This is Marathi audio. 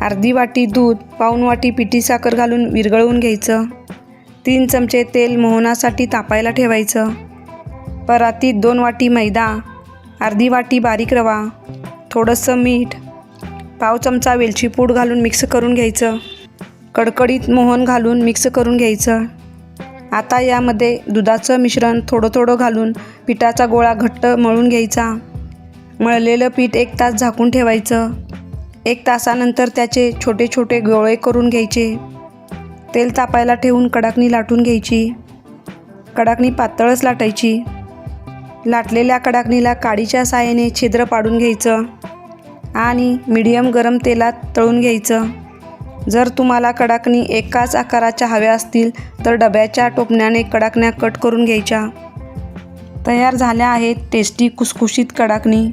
अर्धी वाटी दूध पाऊण वाटी पिठी साखर घालून विरघळवून घ्यायचं. तीन चमचे तेल मोहनासाठी तापायला ठेवायचं. परातीत दोन वाटी मैदा अर्धी वाटी बारीक रवा थोडंसं मीठ पाव चमचा वेलची पूड घालून मिक्स करून घ्यायचं. कडकडीत मोहन घालून मिक्स करून घ्यायचं. आता यामध्ये दुधाचं मिश्रण थोडं थोडं घालून पिठाचा गोळा घट्ट मळून घ्यायचा. मळलेलं पीठ एक तास झाकून ठेवायचं. एक तासानंतर त्याचे छोटे छोटे गोळे करून घ्यायचे. तेल तापायला ठेवून कडाकणी लाटून घ्यायची. कडाकणी पातळच लाटायची. लाटलेल्या कडाकणीला काडीच्या साहाय्याने छिद्र पाडून घ्यायचं आणि मीडियम गरम तेलात तळून घ्यायचं. जर तुम्हाला कडाकणी एकाच आकाराच्या हव्या असतील तर डब्याच्या टोपण्याने कडाकण्या कट करून घ्यायच्या. तयार झाल्या आहेत टेस्टी कुसकुशीत कडाकणी.